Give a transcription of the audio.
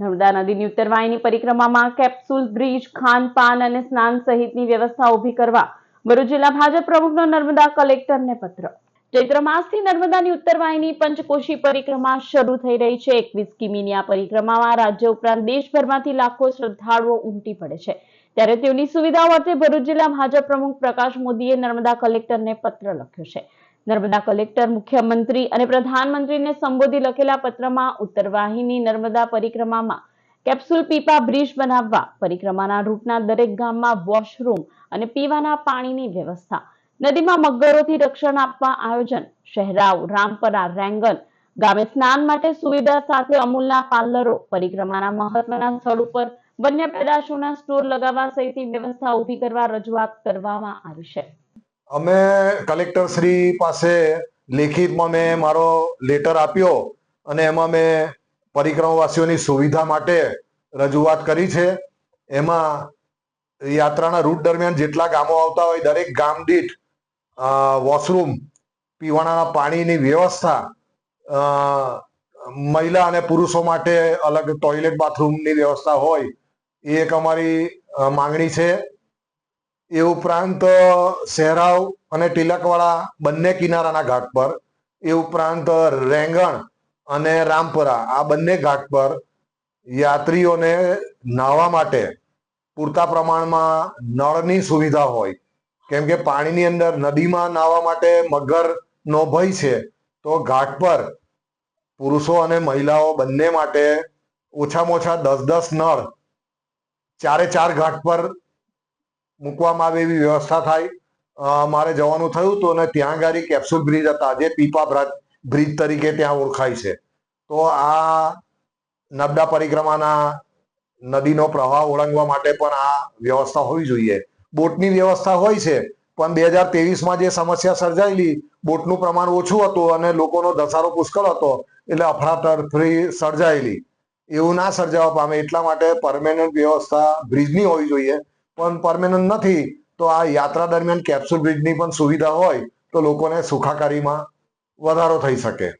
નર્મદા નદીની ઉત્તર વાહિની પરિક્રમામાં capsule, bridge, ખાનપાન અને સ્નાન સહિતની વ્યવસ્થા ઊભી કરવા ભરૂચ જિલ્લા ભાજપ પ્રમુખનો નર્મદા કલેક્ટરને પત્ર. ચૈત્ર માસથી નર્મદાની ઉત્તર વાહિની પંચકોશી પરિક્રમા શરૂ થઈ રહી છે. એકવીસ કિમીની આ પરિક્રમામાં રાજ્ય ઉપરાંત દેશભરમાંથી લાખો શ્રદ્ધાળુઓ ઉમટી પડે છે. ત્યારે તેઓની સુવિધાઓ અર્થે ભરૂચ જિલ્લા ભાજપ પ્રમુખ પ્રકાશ મોદીએ નર્મદા કલેક્ટરને પત્ર લખ્યો છે. નર્મદા કલેક્ટર, મુખ્યમંત્રી અને પ્રધાનમંત્રીને સંબોધી લખેલા પત્રમાં ઉત્તરવાહિની નર્મદા પરિક્રમામાં કેપ્સ્યુલ પીપા બ્રિજ બનાવવા, પરિક્રમાના રૂટના દરેક ગામમાં વોશરૂમ અને પીવાના પાણીની વ્યવસ્થા, નદીમાં મગરોથી રક્ષણ આપવા આયોજન, શહેરાવ, રામપરા રેંગન ગામે સ્નાન માટે સુવિધા સાથે અમૂલના પાર્લરો, પરિક્રમાના મહત્વના સ્થળ ઉપર વન્ય પેદાશોના સ્ટોર લગાવવા સહિતની વ્યવસ્થા ઊભી કરવા રજૂઆત કરવામાં આવી છે. અમે કલેક્ટર શ્રી પાસે લેખિતમાં મેં મારો લેટર આપ્યો અને એમાં મેં પરિક્રમાવાસીઓની સુવિધા માટે રજૂઆત કરી છે. એમાં યાત્રાના રૂટ દરમિયાન જેટલા ગામો આવતા હોય, દરેક ગામ દીઠ વોશરૂમ પીવાના પાણીની વ્યવસ્થા મહિલા અને પુરુષો માટે અલગ ટોયલેટ બાથરૂમની વ્યવસ્થા હોય, એ એક અમારી માંગણી છે. એ ઉપરાંત શહેરાવ અને તિલકવાળા બંને કિનારાના ઘાટ પર, એ ઉપરાંત રેંગણ અને રામપરા, આ બંને ઘાટ પર યાત્રીઓને નાહવા માટે પૂરતા પ્રમાણમાં નળની સુવિધા હોય. કેમ કે પાણીની અંદર નદીમાં નાહવા માટે મગરનો ભય છે, તો ઘાટ પર પુરુષો અને મહિલાઓ બંને માટે ઓછામાં ઓછા દસ દસ નળ ચારે ચાર ઘાટ પર મૂકવામાં આવે એવી વ્યવસ્થા થાય. મારે જવાનું થયું હતું અને ત્યાં ગાડી કેપ્સ્યુલ બ્રિજ હતા, જે પીપા બ્રા- બ્રિજ તરીકે ત્યાં ઓળખાય છે. તો આ નબડા પરિક્રમાના નદીનો પ્રવાહ ઓળંગવા માટે પણ આ વ્યવસ્થા હોવી જોઈએ. બોટની વ્યવસ્થા હોય છે, પણ બે હજાર તેવીસમાં જે સમસ્યા સર્જાયેલી, બોટનું પ્રમાણ ઓછું હતું અને લોકોનો ધસારો પુષ્કળ હતો, એટલે અફરાતફરી સર્જાયેલી. એવું ના સર્જાવા પામે, એટલા માટે પરમેનન્ટ વ્યવસ્થા બ્રિજની હોવી જોઈએ. પણ પરમેનન્ટ નથી, તો આ યાત્રા દરમિયાન કેપ્સ્યુલ બ્રિજની પણ સુવિધા હોય, તો લોકોને સુખાકારીમાં વધારો થઈ શકે.